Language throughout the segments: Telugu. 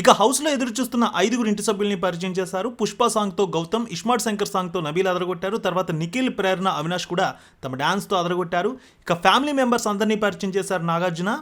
ఇక హౌస్లో ఎదురు చూస్తున్న ఐదుగురు ఇంటి సభ్యుల్ని పరిచయం చేశారు. పుష్ప సాంగ్తో గౌతమ్ ఇష్మార్ట్ శంకర్ సాంగ్తో నబీల్ అదరగొట్టారు. తర్వాత నిఖిల్ ప్రేరణ అవినాష్ కూడా తమ డ్యాన్స్తో అదరగొట్టారు. ఇక ఫ్యామిలీ మెంబర్స్ అందరినీ పరిచయం చేశారు నాగార్జున.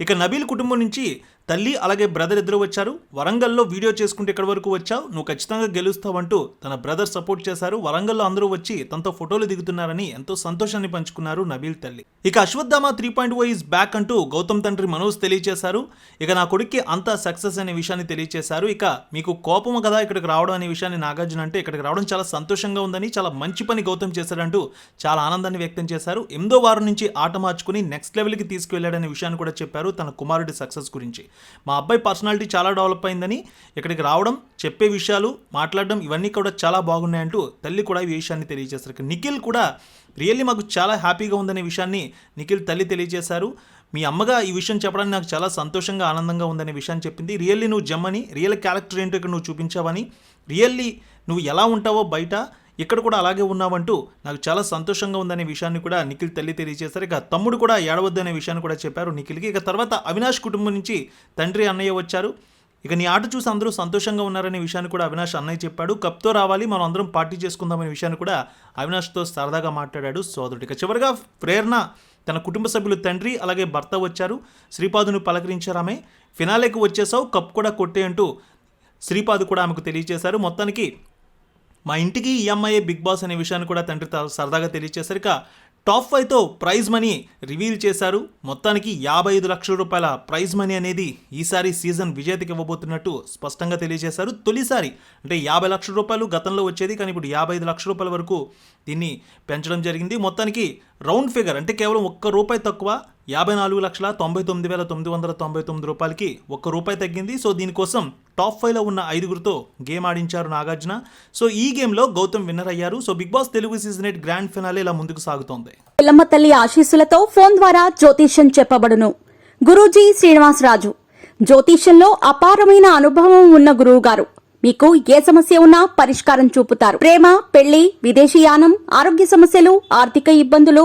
ఇక నబీల్ కుటుంబం నుంచి తల్లి అలాగే బ్రదర్ ఇద్దరు వచ్చారు. వరంగల్లో వీడియో చేసుకుంటే ఇక్కడి వరకు వచ్చావు? నువ్వు ఖచ్చితంగా గెలుస్తావంటూ తన బ్రదర్ సపోర్ట్ చేశారు. వరంగల్లో అందరూ వచ్చి తనతో ఫోటోలు దిగుతున్నారని ఎంతో సంతోషాన్ని పంచుకున్నారు నబీల్ తల్లి. ఇక Ashwatthama three point o is back అంటూ గౌతమ్ తండ్రి మనోజ్ తెలియజేశారు ఇక నా కొడుక్కి అంతా సక్సెస్ అనే విషయాన్ని తెలియజేశారు ఇక మీకు కోపము కదా ఇక్కడికి రావడం అనే విషయాన్ని నాగార్జున అంటే ఇక్కడికి రావడం చాలా సంతోషంగా ఉందని చాలా మంచి పని గౌతమ్ చేశాడంటూ చాలా ఆనందాన్ని వ్యక్తం చేశారు. ఎనిమిదో వారం నుంచి ఆట మార్చుకుని నెక్స్ట్ లెవెల్కి తీసుకువెళ్ళాడనే విషయాన్ని కూడా చెప్పారు తన కుమారుడి సక్సెస్ గురించి. మా అబ్బాయి పర్సనాలిటీ చాలా డెవలప్ అయిందని ఇక్కడికి రావడం చెప్పే విషయాలు మాట్లాడడం ఇవన్నీ కూడా చాలా బాగున్నాయంటూ తల్లి కూడా ఈ విషయాన్ని తెలియజేశారు. నిఖిల్ కూడా రియల్లీ మాకు చాలా హ్యాపీగా ఉందనే విషయాన్ని నిఖిల్ తల్లి తెలియజేశారు. మీ అమ్మగా ఈ విషయం చెప్పడానికి నాకు చాలా సంతోషంగా ఆనందంగా ఉందనే విషయాన్ని చెప్పింది. రియల్లీ నువ్వు జమ్మని రియల్ క్యారెక్టర్ ఏంటో ఇక్కడ నువ్వు చూపించావని. రియల్లీ నువ్వు ఎలా ఉంటావో బయట ఇక్కడ కూడా అలాగే ఉన్నావంటూ నాకు చాలా సంతోషంగా ఉందనే విషయాన్ని కూడా నిఖిల్ తల్లి తెలియజేశారు. ఇక తమ్ముడు కూడా ఏడవద్దు అనే విషయాన్ని కూడా చెప్పారు నిఖిల్కి. ఇక తర్వాత అవినాష్ కుటుంబం నుంచి తండ్రి అన్నయ్య వచ్చారు. ఇక నీ ఆట చూసి అందరూ సంతోషంగా ఉన్నారనే విషయాన్ని కూడా అవినాష్ అన్నయ్య చెప్పాడు. కప్తో రావాలి మనం అందరం పార్టీ చేసుకుందామనే విషయాన్ని కూడా అవినాష్తో సరదాగా మాట్లాడాడు సోదరుడు. ఇక చివరిగా ప్రేరణ తన కుటుంబ సభ్యులు తండ్రి అలాగే భర్త వచ్చారు. శ్రీపాదును పలకరించారు ఆమె ఫినాలేకి వచ్చేసావు కప్ కూడా కొట్టే అంటూ శ్రీపాదు కూడా ఆమెకు తెలియజేశారు. మొత్తానికి మా ఇంటికి ఈఎంఐఏ బిగ్ బాస్ అనే విషయాన్ని కూడా తండ్రి సరదాగా తెలియచేసరిక టాప్ ఫైవ్తో ప్రైజ్ మనీ రివీల్ చేశారు. మొత్తానికి యాభై ఐదు లక్షల రూపాయల ప్రైజ్ మనీ అనేది ఈసారి సీజన్ విజేతకి ఇవ్వబోతున్నట్టు స్పష్టంగా తెలియజేశారు. తొలిసారి అంటే యాభై లక్షల రూపాయలు గతంలో వచ్చేది కానీ ఇప్పుడు యాభై ఐదు లక్షల రూపాయల వరకు దీన్ని పెంచడం జరిగింది. మొత్తానికి రౌండ్ ఫిగర్ అంటే కేవలం ఒక్క రూపాయి తక్కువ యాభై నాలుగు లక్షల తొంభై తొమ్మిది వేల తొమ్మిది వందల తొంభై తొమ్మిది రూపాయలకి ఒక్క రూపాయి తగ్గింది. సో దీనికోసం టాప్ ఫైవ్లో ఉన్న ఐదుగురితో గేమ్ ఆడించారు నాగార్జున. సో ఈ గేమ్లో గౌతమ్ విన్నర్ అయ్యారు. So Bigg Boss Telugu season eight grand finale ఇలా ముందుకు సాగుతోంది. పిల్లమ్మ తల్లి ఆశీస్సులతో ఫోన్ ద్వారా జ్యోతిష్యం చెప్పబడును. గురూజీ శ్రీనివాసరాజు జ్యోతిష్యంలో అపారమైన అనుభవం ఉన్న గురువు గారు మీకు ఏ సమస్య ఉన్నా పరిష్కారం చూపుతారు. ప్రేమ పెళ్ళి విదేశీయానం ఆరోగ్య సమస్యలు ఆర్థిక ఇబ్బందులు